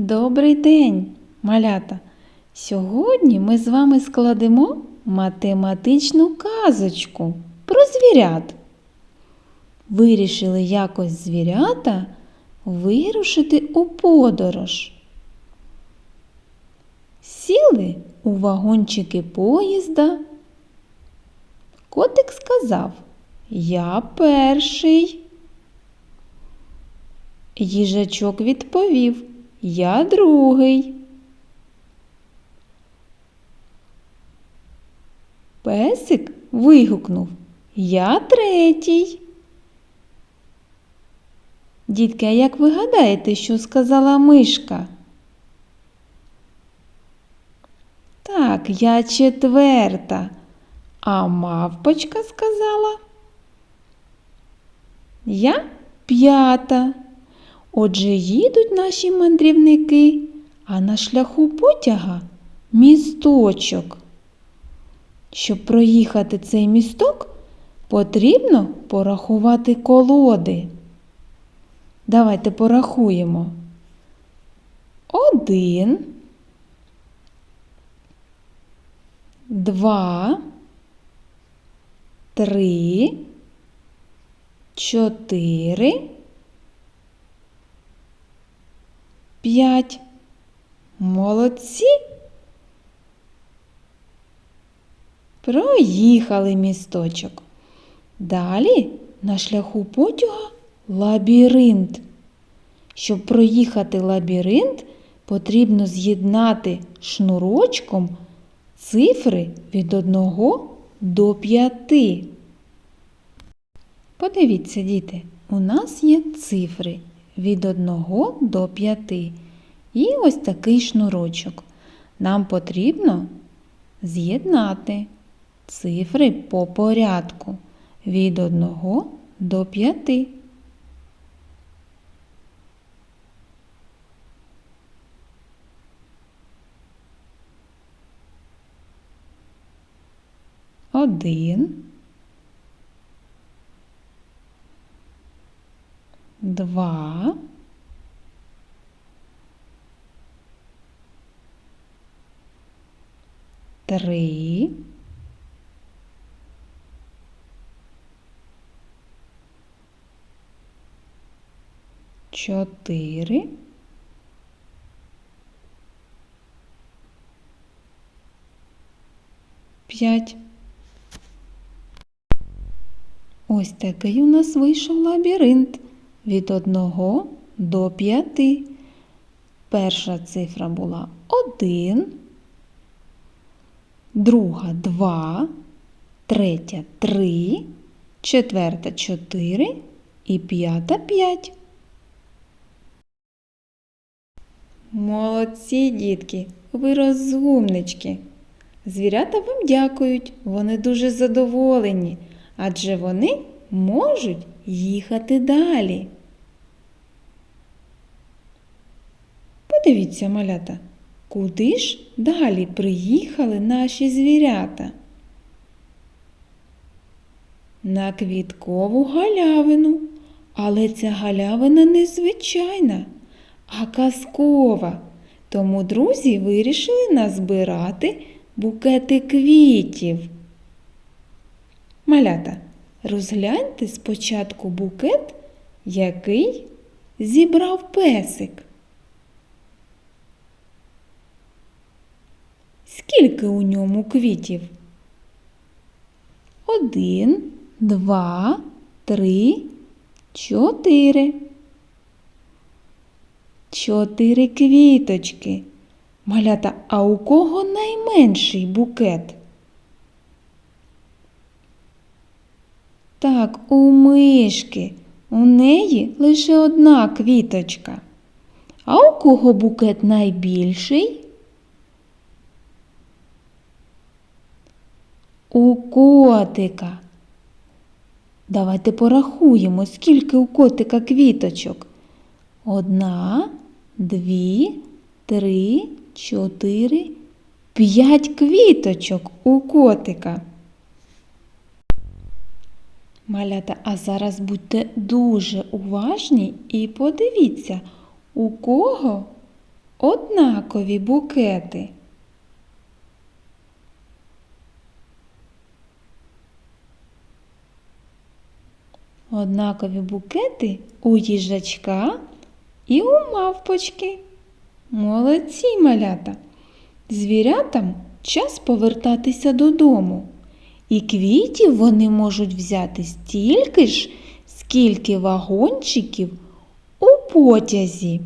Добрий день, малята! Сьогодні ми з вами складемо математичну казочку про звірят. Вирішили якось звірята вирушити у подорож. Сіли у вагончики поїзда. Котик сказав: Я перший. Їжачок відповів Я другий. Песик вигукнув Я третій. Дітки, а як ви гадаєте, що сказала мишка? Так, я четверта. А мавпочка сказала Я п'ята. Отже, їдуть наші мандрівники, а на шляху потяга місточок. Щоб проїхати цей місток, потрібно порахувати колоди. Давайте порахуємо. Один, два, три, чотири. П'ять. Молодці. Проїхали місточок. Далі на шляху потяга лабіринт. Щоб проїхати лабіринт, потрібно з'єднати шнурочком цифри від 1 до 5. Подивіться, діти, у нас є цифри від 1 до 5. І ось такий шнурочок. Нам потрібно з'єднати цифри по порядку від 1 до 5. Один, два, три, чотири, п'ять. Ось такий у нас вийшов лабіринт від 1 до 5. Перша цифра була 1, друга 2, третя 3, четверта 4 і п'ята 5. Молодці, дітки, ви розумнички. Звірята вам дякують, вони дуже задоволені, адже вони можуть їхати далі. Подивіться, малята, куди ж далі приїхали наші звірята? На квіткову галявину, але ця галявина незвичайна, а казкова. Тому друзі вирішили назбирати букети квітів. Малята, розгляньте спочатку букет, який зібрав песик. Скільки у ньому квітів? Один, два, три, чотири. Чотири квіточки. Малята, а у кого найменший букет? Так, у мишки. У неї лише одна квіточка. А у кого букет найбільший? У котика. Давайте порахуємо, скільки у котика квіточок. Одна, дві, три, чотири, п'ять квіточок у котика. Малята, а зараз будьте дуже уважні і подивіться, у кого однакові букети? Однакові букети у їжачка і у мавпочки. Молодці малята! Звірятам час повертатися додому. І квітів вони можуть взяти стільки ж, скільки вагончиків у потязі.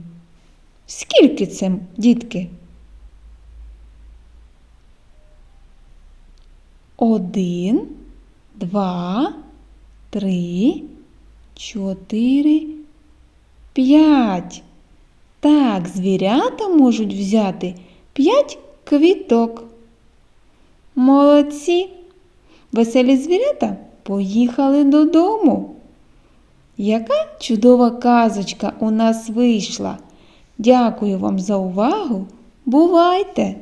Скільки це, дітки? Один, два, три, чотири, п'ять. Так, звірята можуть взяти п'ять квіток. Молодці! Веселі звірята поїхали додому. Яка чудова казочка у нас вийшла. Дякую вам за увагу. Бувайте!